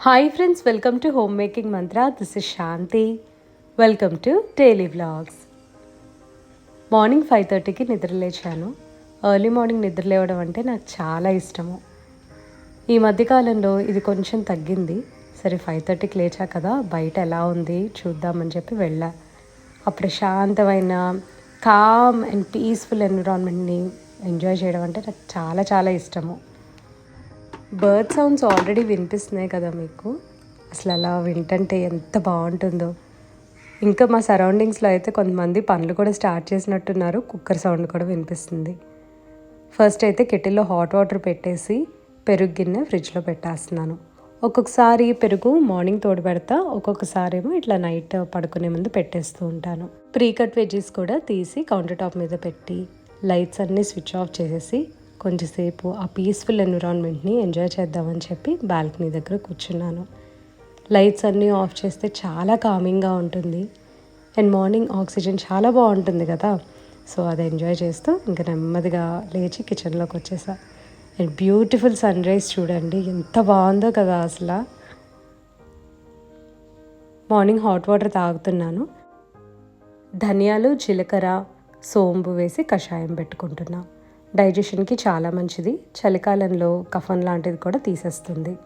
Hi friends welcome to home making mantra this is Shanti welcome to daily vlogs morning five థర్టీకి నిద్రలేచాను early morning నిద్ర లేవడం అంటే నాకు చాలా ఇష్టము. ఈ మధ్యకాలంలో ఇది కొంచెం తగ్గింది. సరే ఫైవ్ థర్టీకి లేచా కదా బయట ఎలా ఉంది చూద్దామని చెప్పి వెళ్ళా. ఆ ప్రశాంతమైన కామ్ అండ్ పీస్ఫుల్ ఎన్విరాన్మెంట్ని ఎంజాయ్ చేయడం అంటే నాకు చాలా చాలా ఇష్టము. బర్డ్ సౌండ్స్ ఆల్రెడీ వినిపిస్తున్నాయి కదా మీకు? అసలు అలా వింటంటే ఎంత బాగుంటుందో. ఇంకా మా సరౌండింగ్స్లో అయితే కొంతమంది పనులు కూడా స్టార్ట్ చేసినట్టున్నారు. కుక్కర్ సౌండ్ కూడా వినిపిస్తుంది. ఫస్ట్ అయితే కెటిల్లో హాట్ వాటర్ పెట్టేసి పెరుగు గిన్నె ఫ్రిడ్జ్లో పెట్టేస్తున్నాను. ఒక్కొక్కసారి పెరుగు మార్నింగ్ తోడు పెడతా ఒక్కొక్కసారి ఏమో ఇట్లా నైట్ పడుకునే ముందు పెట్టేస్తూ ఉంటాను. ప్రీ కట్ వెజ్జీస్ కూడా తీసి కౌంటర్ టాప్ మీద పెట్టి లైట్స్ అన్నీ స్విచ్ ఆఫ్ చేసేసి కొంచెంసేపు ఆ పీస్ఫుల్ ఎన్విరాన్మెంట్ని ఎంజాయ్ చేద్దామని చెప్పి బాల్కనీ దగ్గర కూర్చున్నాను. లైట్స్ అన్నీ ఆఫ్ చేస్తే చాలా కామింగ్గా ఉంటుంది. అండ్ మార్నింగ్ ఆక్సిజన్ చాలా బాగుంటుంది కదా. సో అది ఎంజాయ్ చేస్తూ ఇంకా నెమ్మదిగా లేచి కిచెన్లోకి వచ్చేసా. అండ్ బ్యూటిఫుల్ సన్ రైజ్ చూడండి ఎంత బాగుందో కదా అసలు. మార్నింగ్ హాట్ వాటర్ తాగుతున్నాను. ధనియాలు జీలకర్ర సోంపు వేసి కషాయం పెట్టుకుంటున్నాను డైజెషన్కి చాలా మంచిది. చలికాలంలో కఫన్ లాంటిది కూడా తీసేస్తుంది.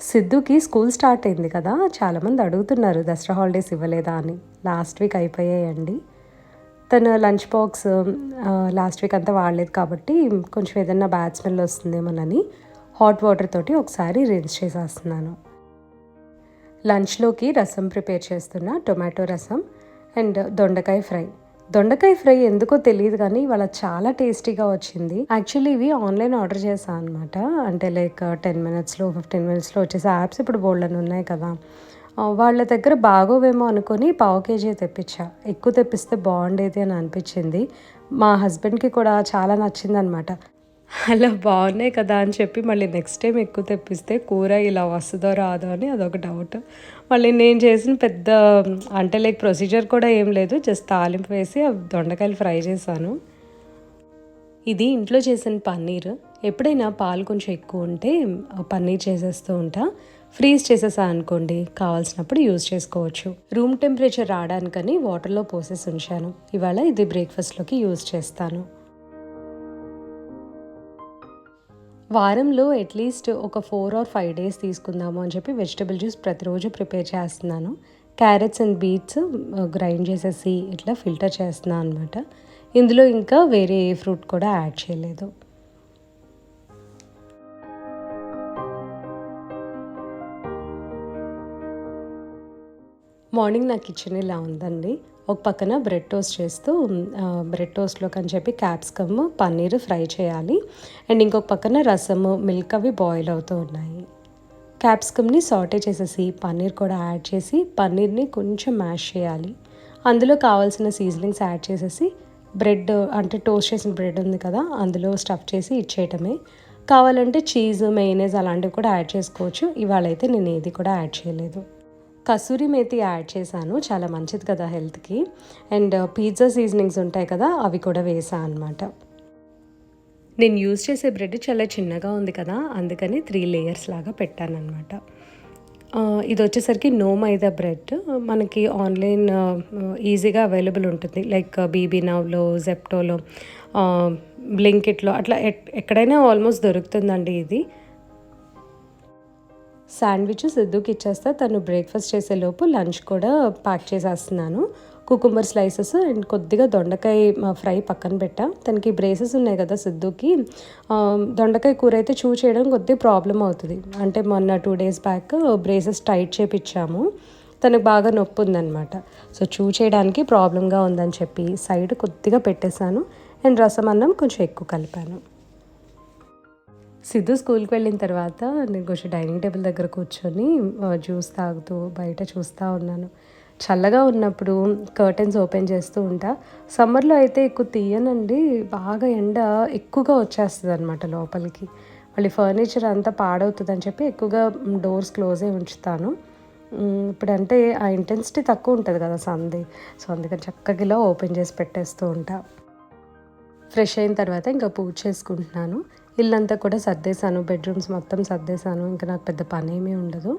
సిద్ధుకి స్కూల్ స్టార్ట్ అయింది కదా చాలామంది అడుగుతున్నారు దసరా హాలిడేస్ ఇవ్వలేదా? అని. లాస్ట్ వీక్ అయిపోయాయండి. తన లంచ్ బాక్స్ లాస్ట్ వీక్ అంతా వాడలేదు కాబట్టి కొంచెం ఏదన్నా బ్యాడ్ స్మెల్ వస్తుందేమోనని హాట్ వాటర్ తోటి ఒకసారి రిన్స్ చేసేస్తున్నాను. లంచ్లోకి రసం ప్రిపేర్ చేస్తున్న టొమాటో రసం అండ్ దొండకాయ ఫ్రై. దొండకాయ ఫ్రై ఎందుకో తెలియదు కానీ ఇవాళ చాలా టేస్టీగా వచ్చింది. యాక్చువల్లీ ఇవి ఆన్లైన్ ఆర్డర్ చేశాను అనమాట అంటే లైక్ టెన్ మినిట్స్లో ఫిఫ్టీన్ మినిట్స్లో వచ్చేసి యాప్స్ ఇప్పుడు బోల్డ్ అని ఉన్నాయి కదా. Uh, వాళ్ళ దగ్గర బాగోవేమో అనుకొని పావు కేజీ తెప్పించా. ఎక్కువ తెప్పిస్తే బాగుండేది అని అనిపించింది. మా హస్బెండ్కి కూడా చాలా నచ్చిందనమాట అలా బాగున్నాయి కదా అని చెప్పి మళ్ళీ నెక్స్ట్ టైం ఎక్కువ తెప్పిస్తే కూర ఇలా వస్తుందో రాదో అని అదొక డౌట్ మళ్ళీ నేను చేసిన పెద్ద అంటే లైక్ ప్రొసీజర్ కూడా ఏం లేదు జస్ట్ తాలింపు వేసి దొండకాయలు ఫ్రై చేశాను. ఇది ఇంట్లో చేసిన పన్నీర్. ఎప్పుడైనా పాలు కొంచెం ఎక్కువ ఉంటే పన్నీర్ చేసేస్తూ ఉంటా. ఫ్రీజ్ చేసేసా అనుకోండి కావాల్సినప్పుడు యూజ్ చేసుకోవచ్చు. రూమ్ టెంపరేచర్ రావడానికని వాటర్లో పోసేసి ఉంచాను. ఇవాళ ఇది బ్రేక్ఫాస్ట్లోకి యూజ్ చేస్తాను. వారంలో అట్లీస్ట్ ఒక ఫోర్ ఆర్ ఫైవ్ డేస్ తీసుకుందాము అని చెప్పి వెజిటబుల్ జ్యూస్ ప్రతిరోజు ప్రిపేర్ చేస్తున్నాను. క్యారెట్స్ అండ్ బీట్స్ గ్రైండ్ చేసేసి ఇట్లా ఫిల్టర్ చేస్తున్నాను అనమాట ఇందులో ఇంకా వేరే ఏ ఫ్రూట్ కూడా యాడ్ చేయలేదు. మార్నింగ్ నా కిచెన్ ఇలా ఉందండి. ఒక పక్కన బ్రెడ్ టోస్ట్ చేస్తూ బ్రెడ్ టోస్ట్లోకి అని చెప్పి క్యాప్సికమ్ పన్నీర్ ఫ్రై చేయాలి. అండ్ ఇంకొక పక్కన రసము మిల్క్ అవి బాయిల్ అవుతూ ఉన్నాయి. క్యాప్సికమ్ని సాటే చేసేసి పన్నీర్ కూడా యాడ్ చేసి పన్నీర్ని కొంచెం మ్యాష్ చేయాలి. అందులో కావాల్సిన సీజనింగ్స్ యాడ్ చేసేసి బ్రెడ్ అంటే టోస్ట్ చేసిన బ్రెడ్ ఉంది కదా అందులో స్టఫ్ చేసి ఇచ్చేయటమే. కావాలంటే చీజ్ మెయినేజ్ అలాంటివి కూడా యాడ్ చేసుకోవచ్చు. ఇవాళ అయితే నేను ఏది కూడా యాడ్ చేయలేదు. కసూరి మేతి యాడ్ చేశాను. చాలా మంచిది కదా హెల్త్కి. అండ్ uh, పిజ్జా సీజనింగ్స్ ఉంటాయి కదా అవి కూడా వేసాను అనమాట నేను యూజ్ చేసే బ్రెడ్ చాలా చిన్నగా ఉంది కదా అందుకని త్రీ లేయర్స్ లాగా పెట్టాను అనమాట ఇది వచ్చేసరికి నో మైదా బ్రెడ్. మనకి ఆన్లైన్ uh, ఈజీగా అవైలబుల్ ఉంటుంది. లైక్ uh, బీబీ నవ్లో జెప్టోలో బ్లింకిట్లో అట్లా ఎక్కడైనా ఆల్మోస్ట్ దొరుకుతుందండి ఇది. శాండ్విచ్ సిద్ధుకి ఇచ్చేస్తా. తను బ్రేక్ఫాస్ట్ చేసేలోపు లంచ్ కూడా ప్యాక్ చేసేస్తున్నాను. కుకుంబర్ స్లైసెస్ అండ్ కొద్దిగా దొండకాయ ఫ్రై పక్కన పెట్టా. తనకి బ్రేసెస్ ఉన్నాయి కదా సిద్ధుకి. దొండకాయ కూర అయితే చూ చేయడం కొద్దిగా ప్రాబ్లం అవుతుంది. అంటే మొన్న two days back braces tight చేపించాము తనకు బాగా నొప్పి ఉందన్నమాట. సో చూ చేయడానికి ప్రాబ్లంగా ఉందని చెప్పి సైడ్ కొద్దిగా పెట్టేశాను. అండ్ రసం అన్నం కొంచెం ఎక్కువ కలిపాను. సిద్ధు స్కూల్కి వెళ్ళిన తర్వాత నేను కొంచెం డైనింగ్ టేబుల్ దగ్గర కూర్చొని జ్యూస్ తాగుతూ బయట చూస్తూ ఉన్నాను. చల్లగా ఉన్నప్పుడు కర్టెన్స్ ఓపెన్ చేస్తూ ఉంటా. సమ్మర్లో అయితే ఎక్కువ తీయనండి. బాగా ఎండ ఎక్కువగా వచ్చేస్తుంది అనమాట లోపలికి. మళ్ళీ ఫర్నిచర్ అంతా పాడవుతుంది అని చెప్పి ఎక్కువగా డోర్స్ క్లోజే ఉంచుతాను. ఇప్పుడంటే ఆ ఇంటెన్సిటీ తక్కువ ఉంటుంది కదా సంది సో అందుకని చక్కగా ఇలా ఓపెన్ చేసి పెట్టేస్తూ ఉంటా. ఫ్రెష్ అయిన తర్వాత ఇంకా పూజ చేసుకుంటున్నాను. ఇల్లంతా కూడా సర్దేశాను. బెడ్రూమ్స్ మొత్తం సర్దేశాను. ఇంకా నాకు పెద్ద పని ఏమీ ఉండదు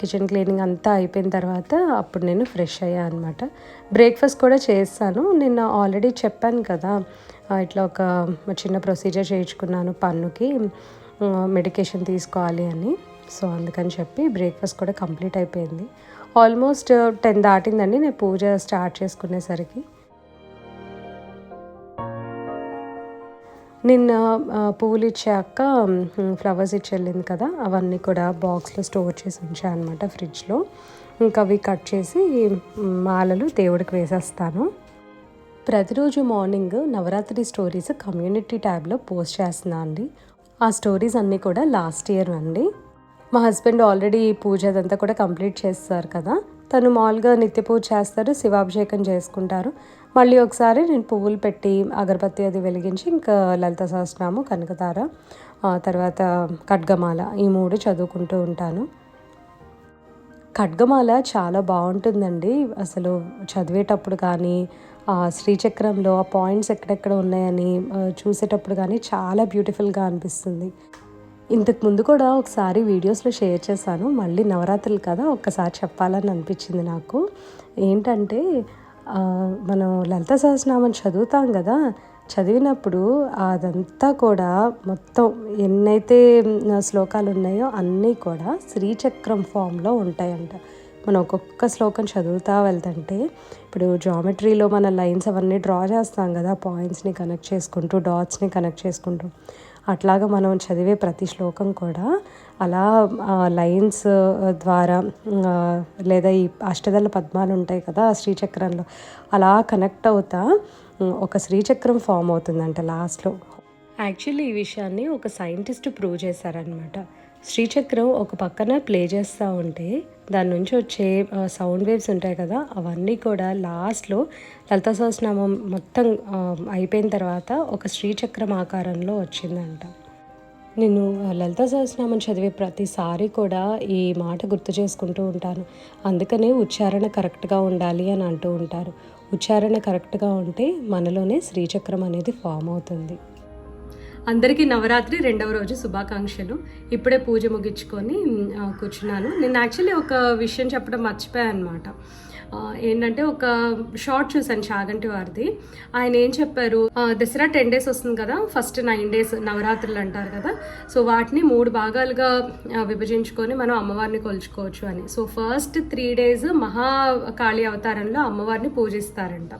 కిచెన్ క్లీనింగ్ అంతా అయిపోయిన తర్వాత అప్పుడు నేను ఫ్రెష్ అయ్యా అనమాట బ్రేక్ఫాస్ట్ కూడా చేస్తాను నిన్న ఆల్రెడీ చెప్పాను కదా ఇట్లా ఒక చిన్న ప్రొసీజర్ చేయించుకున్నాను పన్నుకి. మెడికేషన్ తీసుకోవాలి అని. సో అందుకని చెప్పి బ్రేక్ఫాస్ట్ కూడా కంప్లీట్ అయిపోయింది. ఆల్మోస్ట్ టెన్ దాటిందండి. నేను పూజ స్టార్ట్ చేసుకునేసరికి. నిన్న పువ్వులు ఇచ్చాక ఫ్లవర్స్ ఇచ్చి వెళ్ళింది కదా అవన్నీ కూడా బాక్స్లో స్టోర్ చేసి ఉంచాను అనమాట ఫ్రిడ్జ్లో ఇంకా అవి కట్ చేసి మాలలు దేవుడికి వేసేస్తాను. ప్రతిరోజు మార్నింగ్ నవరాత్రి స్టోరీస్ కమ్యూనిటీ ట్యాబ్లో పోస్ట్ చేస్తున్నా అండి. ఆ స్టోరీస్ అన్నీ కూడా లాస్ట్ ఇయర్ అండి. మా హస్బెండ్ ఆల్రెడీ పూజ అదంతా కూడా కంప్లీట్ చేస్తారు కదా. తను మామూలుగా నిత్య పూజ చేస్తారు శివాభిషేకం చేసుకుంటారు. మళ్ళీ ఒకసారి నేను పువ్వులు పెట్టి అగరబత్తి అది వెలిగించి ఇంకా లలిత సహస్రనాము కనకతార తర్వాత ఖడ్గమాల ఈ మూడు చదువుకుంటూ ఉంటాను. ఖడ్గమాల చాలా బాగుంటుందండి. అసలు చదివేటప్పుడు కానీ శ్రీచక్రంలో ఆ పాయింట్స్ ఎక్కడెక్కడ ఉన్నాయని చూసేటప్పుడు కానీ చాలా బ్యూటిఫుల్గా అనిపిస్తుంది. ఇంతకు ముందు కూడా ఒకసారి వీడియోస్లో షేర్ చేశాను. మళ్ళీ నవరాత్రులు కదా ఒక్కసారి చెప్పాలని అనిపించింది నాకు. ఏంటంటే మనం లలిత సహస్రనామం చదువుతాం కదా చదివినప్పుడు అదంతా కూడా మొత్తం ఎన్నైతే శ్లోకాలు ఉన్నాయో అన్నీ కూడా శ్రీచక్రం ఫామ్లో ఉంటాయంట. మనం ఒక్కొక్క శ్లోకం చదువుతా వెళ్తుంటే ఇప్పుడు జామెట్రీలో మన లైన్స్ అవన్నీ డ్రా చేస్తాం కదా పాయింట్స్ని కనెక్ట్ చేసుకుంటూ డాట్స్ని కనెక్ట్ చేసుకుంటూ. అట్లాగా మనం చదివే ప్రతి శ్లోకం కూడా అలా లైన్స్ ద్వారా లేదా ఈ అష్టదళ పద్మాలు ఉంటాయి కదా ఆ శ్రీచక్రంలో అలా కనెక్ట్ అవుతా ఒక శ్రీచక్రం ఫామ్ అవుతుందంట లాస్ట్లో. యాక్చువల్లీ ఈ విషయాన్ని ఒక సైంటిస్ట్ ప్రూవ్ చేశారనమాట శ్రీచక్రం ఒక పక్కన ప్లే చేస్తూ ఉంటే దాని నుంచి వచ్చే సౌండ్ వేవ్స్ ఉంటాయి కదా అవన్నీ కూడా లాస్ట్లో లలిత సహస్రనామం మొత్తం అయిపోయిన తర్వాత ఒక శ్రీచక్రం ఆకారంలో వచ్చిందంట. నేను లలిత సహస్రనామం చదివే ప్రతిసారి కూడా ఈ మాట గుర్తు చేసుకుంటూ ఉంటాను. అందుకనే ఉచ్చారణ కరెక్ట్గా ఉండాలి అని అంటూ ఉంటారు. ఉచ్చారణ కరెక్ట్గా ఉంటే మనలోనే శ్రీచక్రం అనేది ఫామ్ అవుతుంది. అందరికీ నవరాత్రి రెండవ రోజు శుభాకాంక్షలు. ఇప్పుడే పూజ ముగించుకొని కూర్చున్నాను. నేను యాక్చువల్లీ ఒక విషయం చెప్పడం మర్చిపోయాను అనమాట ఏంటంటే ఒక షార్ట్ చూసాను చాగంటి వారిది. ఆయన ఏం చెప్పారు? దసరా టెన్ డేస్ వస్తుంది కదా ఫస్ట్ నైన్ డేస్ నవరాత్రులు అంటారు కదా. సో వాటిని మూడు భాగాలుగా విభజించుకొని మనం అమ్మవారిని కొలుచుకోవచ్చు అని. So first three days Mahakali అవతారంలో అమ్మవారిని పూజిస్తారంట.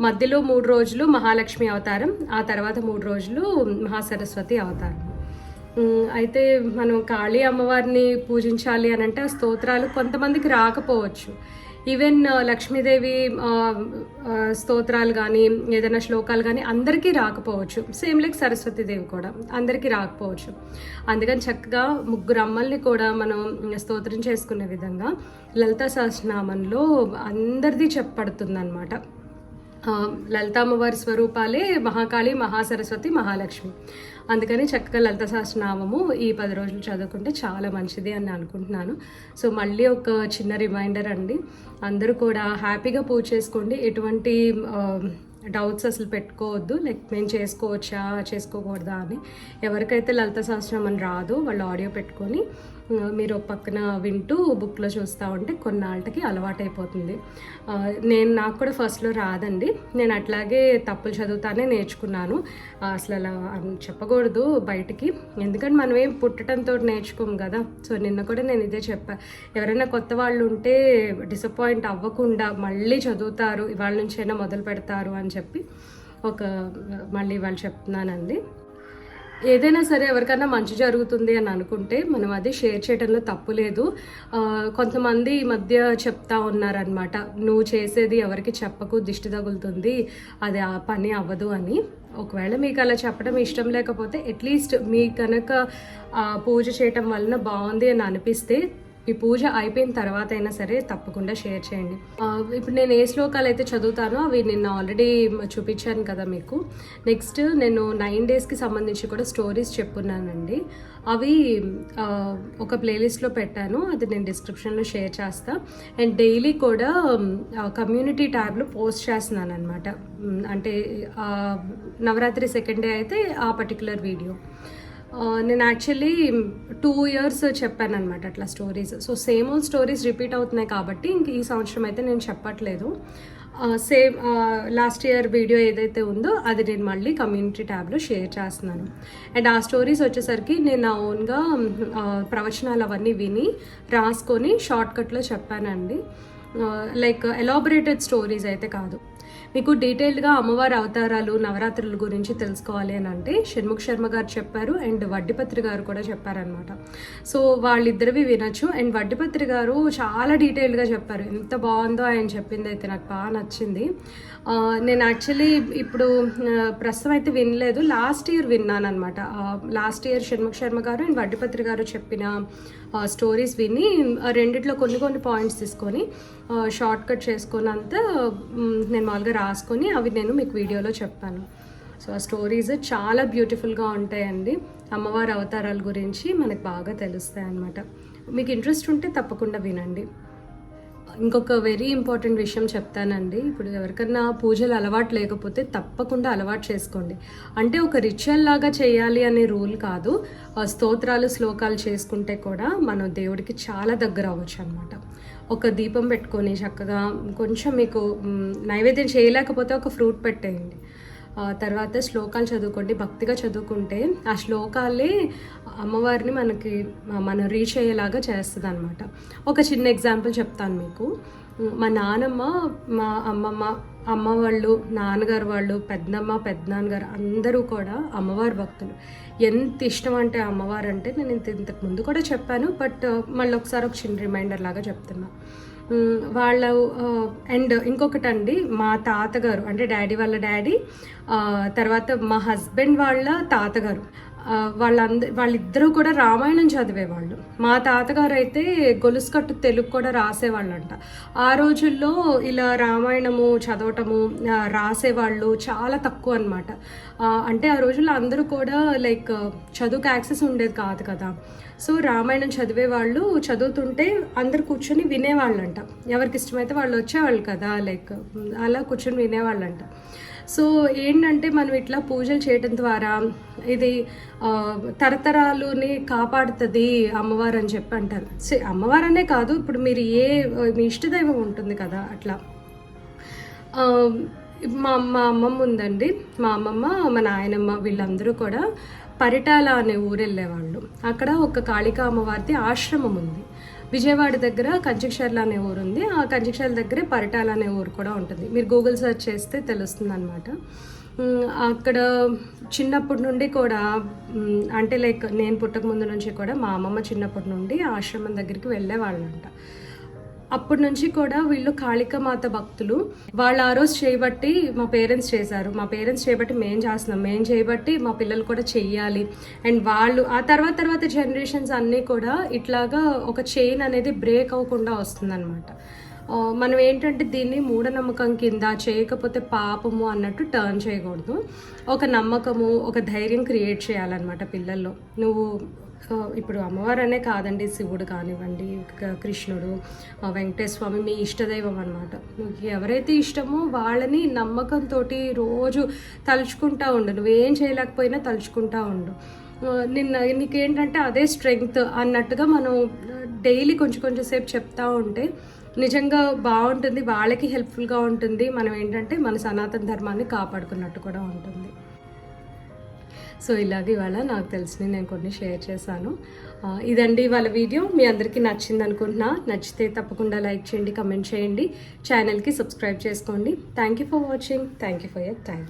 మధ్యలో మూడు రోజులు మహాలక్ష్మి అవతారం ఆ తర్వాత మూడు రోజులు మహాసరస్వతి అవతారం. అయితే మనం కాళీ అమ్మవారిని పూజించాలి అని అంటే ఆ స్తోత్రాలు కొంతమందికి రాకపోవచ్చు. ఈవెన్ లక్ష్మీదేవి స్తోత్రాలు కానీ ఏదైనా శ్లోకాలు కానీ అందరికీ రాకపోవచ్చు. సేమ్ లైక్ సరస్వతీదేవి కూడా అందరికీ రాకపోవచ్చు. అందుకని చక్కగా ముగ్గురు అమ్మల్ని కూడా మనం స్తోత్రం చేసుకునే విధంగా లలితా సహస్రనామంలో అందరిది చెప్పబడుతుంది లలితామ్మవారి స్వరూపాలే మహాకాళి మహాసరస్వతి మహాలక్ష్మి. అందుకని చక్కగా లలిత సహస్రనామము ఈ పది రోజులు చదువుకుంటే చాలా మంచిది అని అనుకుంటున్నాను. సో మళ్ళీ ఒక చిన్న రిమైండర్ అండి. అందరూ కూడా హ్యాపీగా పూజ చేసుకోండి. ఎటువంటి డౌట్స్ అసలు పెట్టుకోవద్దు. లైక్ మేము చేసుకోవచ్చా చేసుకోకూడదా అని. ఎవరికైతే లలిత సహస్రం అని రాదు వాళ్ళు ఆడియో పెట్టుకొని మీరు పక్కన వింటూ బుక్లో చూస్తూ ఉంటే కొన్నాళ్ళకి అలవాటైపోతుంది. నేను నాకు కూడా ఫస్ట్లో రాదండి. నేను అట్లాగే తప్పులు చదువుతానే నేర్చుకున్నాను. అసలు అలా చెప్పకూడదు బయటికి. ఎందుకంటే మనం ఏం పుట్టడంతో నేర్చుకోం కదా. సో నిన్న కూడా నేను ఇదే చెప్పా. ఎవరైనా కొత్త వాళ్ళు ఉంటే డిసప్పాయింట్ అవ్వకుండా మళ్ళీ చదువుతారు ఇవాళ నుంచైనా మొదలు పెడతారు అని చెప్పి ఒక మళ్ళీ వాళ్ళు చెప్తున్నానండి. ఏదైనా సరే ఎవరికైనా మంచి జరుగుతుంది అని అనుకుంటే మనం అది షేర్ చేయడంలో తప్పు లేదు. కొంతమంది ఈ మధ్య చెప్తా ఉన్నారనమాట నువ్వు చేసేది ఎవరికి చెప్పకు దిష్టి తగులుతుంది అది ఆ పని అవ్వదు అని. ఒకవేళ మీకు అలా చెప్పడం ఇష్టం లేకపోతే అట్లీస్ట్ మీ కనుక పూజ చేయటం వలన బాగుంది అని అనిపిస్తే ఈ పూజ అయిపోయిన తర్వాత అయినా సరే తప్పకుండా షేర్ చేయండి. ఇప్పుడు నేను ఏ శ్లోకాలు అయితే చదువుతానో అవి నిన్న ఆల్రెడీ చూపించాను కదా మీకు. నెక్స్ట్ నేను నైన్ డేస్కి సంబంధించి కూడా స్టోరీస్ చెప్పున్నానండి. అవి ఒక ప్లేలిస్ట్లో పెట్టాను. అది నేను డిస్క్రిప్షన్లో షేర్ చేస్తాను అండ్ డైలీ కూడా కమ్యూనిటీ ట్యాబ్లో పోస్ట్ చేస్తున్నాను అనమాట అంటే నవరాత్రి సెకండ్ డే అయితే ఆ పర్టికులర్ వీడియో నేను యాక్చువల్లీ టూ ఇయర్స్ చెప్పాను అనమాట అట్లా stories so same old stories repeat అవుతున్నాయి కాబట్టి ఇంక ఈ సంవత్సరం అయితే నేను చెప్పట్లేదు. సేమ్ లాస్ట్ ఇయర్ వీడియో ఏదైతే ఉందో అది నేను మళ్ళీ కమ్యూనిటీ ట్యాబ్లో షేర్ చేస్తున్నాను. అండ్ ఆ స్టోరీస్ వచ్చేసరికి నేను నా ఓన్గా ప్రవచనాలు అవన్నీ విని రాసుకొని షార్ట్కట్లో చెప్పానండి. లైక్ ఎలాబరేటెడ్ స్టోరీస్ అయితే కాదు. మీకు డీటెయిల్డ్గా అమ్మవారి అవతారాలు నవరాత్రుల గురించి తెలుసుకోవాలి అని అంటే షణ్ముఖ్ శర్మ గారు చెప్పారు అండ్ వడ్డిపత్రి గారు కూడా చెప్పారనమాట సో వాళ్ళిద్దరివి వినొచ్చు. అండ్ వడ్డిపత్రి గారు చాలా డీటెయిల్డ్గా చెప్పారు. ఎంత బాగుందో ఆయన చెప్పింది అయితే నాకు బాగా నచ్చింది. నేను యాక్చువల్లీ ఇప్పుడు ప్రస్తుతం అయితే వినలేదు. లాస్ట్ ఇయర్ విన్నాను అనమాట లాస్ట్ ఇయర్ షణ్ముఖ్ శర్మ గారు అండ్ వడ్డిపత్రి గారు చెప్పిన స్టోరీస్ విని రెండిట్లో కొన్ని కొన్ని పాయింట్స్ తీసుకొని షార్ట్ కట్ చేసుకున్నంత అంతా నేను మామూలుగా రాసుకొని అవి నేను మీకు వీడియోలో చెప్పాను. సో ఆ స్టోరీస్ చాలా బ్యూటిఫుల్గా ఉంటాయండి. అమ్మవారి అవతారాల గురించి మనకు బాగా తెలుస్తాయి అన్నమాట. మీకు ఇంట్రెస్ట్ ఉంటే తప్పకుండా వినండి. ఇంకొక వెరీ ఇంపార్టెంట్ విషయం చెప్తానండి. ఇప్పుడు ఎవరికన్నా పూజలు అలవాటు లేకపోతే తప్పకుండా అలవాటు చేసుకోండి. అంటే ఒక రిచువల్ లాగా చేయాలి అనే రూల్ కాదు. స్తోత్రాలు శ్లోకాలు చేసుకుంటే కూడా మనం దేవుడికి చాలా దగ్గర అవ్వచ్చు అనమాట ఒక దీపం పెట్టుకొని చక్కగా కొంచెం మీకు నైవేద్యం చేయలేకపోతే ఒక ఫ్రూట్ పెట్టేయండి. తర్వాత శ్లోకాలు చదువుకోండి. భక్తిగా చదువుకుంటే ఆ శ్లోకాలే అమ్మవారిని మనకి మనం రీచ్ అయ్యేలాగా చేస్తుంది అనమాట ఒక చిన్న ఎగ్జాంపుల్ చెప్తాను మీకు. మా నానమ్మ మా అమ్మమ్మ అమ్మ వాళ్ళు నాన్నగారు వాళ్ళు పెద్దమ్మ పెద్దనాన్నగారు అందరూ కూడా అమ్మవారి భక్తులు. ఎంత ఇష్టం అంటే అమ్మవారు అంటే నేను ఇంత ఇంతకు ముందు కూడా చెప్పాను బట్ మళ్ళీ ఒకసారి ఒక చిన్న రిమైండర్ లాగా చెప్తున్నా. వాళ్ళ అండ్ ఇంకొకటి అండి మా తాతగారు అంటే డాడీ వాళ్ళ డాడీ తర్వాత మా హస్బెండ్ వాళ్ళ తాతగారు. వాళ్ళంద వాళ్ళిద్దరూ కూడా రామాయణం చదివేవాళ్ళు. మా తాతగారు అయితే గొలుసుకట్టు తెలుగు కూడా రాసేవాళ్ళంట. ఆ రోజుల్లో ఇలా రామాయణము చదవటము రాసేవాళ్ళు చాలా తక్కువ అనమాట అంటే ఆ రోజుల్లో అందరూ కూడా లైక్ చదువుకు యాక్సెస్ ఉండేది కాదు కదా. సో రామాయణం చదివేవాళ్ళు చదువుతుంటే అందరు కూర్చొని వినేవాళ్ళంట. ఎవరికి ఇష్టమైతే వాళ్ళు వచ్చేవాళ్ళు కదా లైక్ అలా కూర్చొని వినేవాళ్ళంట. సో ఏంటంటే మనం ఇట్లా పూజలు చేయడం ద్వారా ఇది తరతరాలుని కాపాడుతుంది అమ్మవారు అని చెప్పి అంటారు. సే అమ్మవారనే కాదు ఇప్పుడు మీరు ఏ మీ ఇష్టదైవం ఉంటుంది కదా అట్లా. మా మా అమ్మమ్మ ఉందండి. మా అమ్మమ్మ మా నాయనమ్మ వీళ్ళందరూ కూడా పరిటాల అనే ఊరు వెళ్ళేవాళ్ళు అక్కడ ఒక కాళికా అమ్మవారిది ఆశ్రమం ఉంది. విజయవాడ దగ్గర కంచిక్షర్ల అనే ఊరు ఉంది. ఆ కంచిక్షర్ల దగ్గరే పరిటాల అనే ఊరు కూడా ఉంటుంది. మీరు గూగుల్ సెర్చ్ చేస్తే తెలుస్తుంది అనమాట అక్కడ చిన్నప్పటి నుండి కూడా అంటే లైక్ నేను పుట్టక ముందు నుంచి కూడా మా అమ్మమ్మ చిన్నప్పటి నుండి ఆశ్రమం దగ్గరికి వెళ్ళేవాళ్ళంట. అప్పటి నుంచి కూడా వీళ్ళు కాళికమాత భక్తులు. వాళ్ళు ఆ రోజు చేయబట్టి మా పేరెంట్స్ చేశారు. మా పేరెంట్స్ చేయబట్టి మేము చేస్తున్నాం. మేము చేయబట్టి మా పిల్లలు కూడా చెయ్యాలి. అండ్ వాళ్ళు ఆ తర్వాత తర్వాత జనరేషన్స్ అన్నీ కూడా ఇట్లాగా ఒక చైన్ అనేది బ్రేక్ అవ్వకుండా వస్తుందన్నమాట. మనం ఏంటంటే దీన్ని మూఢనమ్మకం కింద చేయకపోతే పాపము అన్నట్టు టర్న్ చేయకూడదు. ఒక నమ్మకము ఒక ధైర్యం క్రియేట్ చేయాలన్నమాట పిల్లల్లో. నువ్వు ఇప్పుడు అమ్మవారు అనే కాదండి శివుడు కానివ్వండి కృష్ణుడు వెంకటేశ్వర స్వామి మీ ఇష్టదైవం అనమాట నువ్వు ఎవరైతే ఇష్టమో వాళ్ళని నమ్మకంతో రోజు తలుచుకుంటా ఉండు. నువ్వేం చేయలేకపోయినా తలుచుకుంటా ఉండు. నిన్న నీకేంటంటే అదే స్ట్రెంగ్త్ అన్నట్టుగా మనం డైలీ కొంచెం కొంచెం సేపు చెప్తా ఉంటే నిజంగా బాగుంటుంది వాళ్ళకి హెల్ప్ఫుల్గా ఉంటుంది. మనం ఏంటంటే మన సనాతన ధర్మాన్ని కాపాడుకున్నట్టు కూడా ఉంటుంది. సో ఇలాగ ఇవాళ నాకు తెలిసినవి నేను కొన్ని షేర్ చేశాను. ఇదండి వాళ్ళ వీడియో. మీ అందరికీ నచ్చింది అనుకుంటున్నా. నచ్చితే తప్పకుండా లైక్ చేయండి కమెంట్ చేయండి. ఛానల్కి సబ్స్క్రైబ్ చేసుకోండి. Thank you for watching thank you for your time